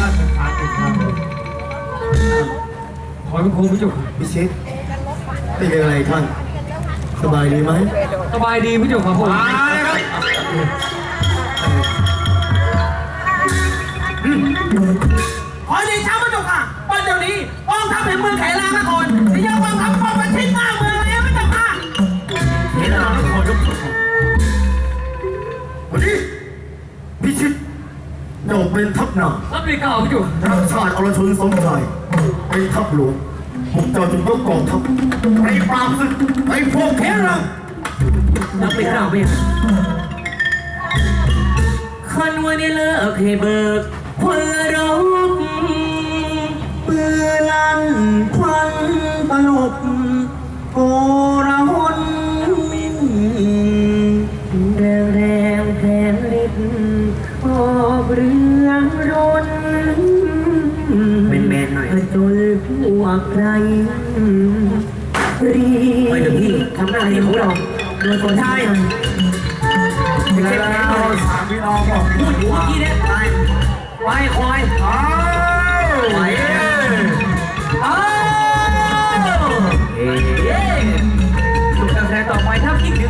ราชทานเป็ครับขอพระคุณพระเจ้าค่พิชิตเป็นยังไงท่าน สบายดีไหมสบายดีพระเจ้าค่ะครับ เราเป็นทัพหนารับดีเก่าพระเจ้าค่ะรักชาติอรชนสมชายเป็นทัพหลวงพวกเจ้าจึงยกกองทัพไปปราบศึกไปพวกแค้นเรารับไปกล่าวไปคันวันนี้เลิกให้เบิกพลรบปื เรื่องรนแมนๆหน่อย ผจญพวกใครรีไปถึงที่ทำหน้าที่ของเราโดยคนไทยแล้วาพี่น้องบอกพูดอยู่เปกี้เนี่ยไปไปคอยไปเย้สุกแสดต่อไปถ้าคิดถึง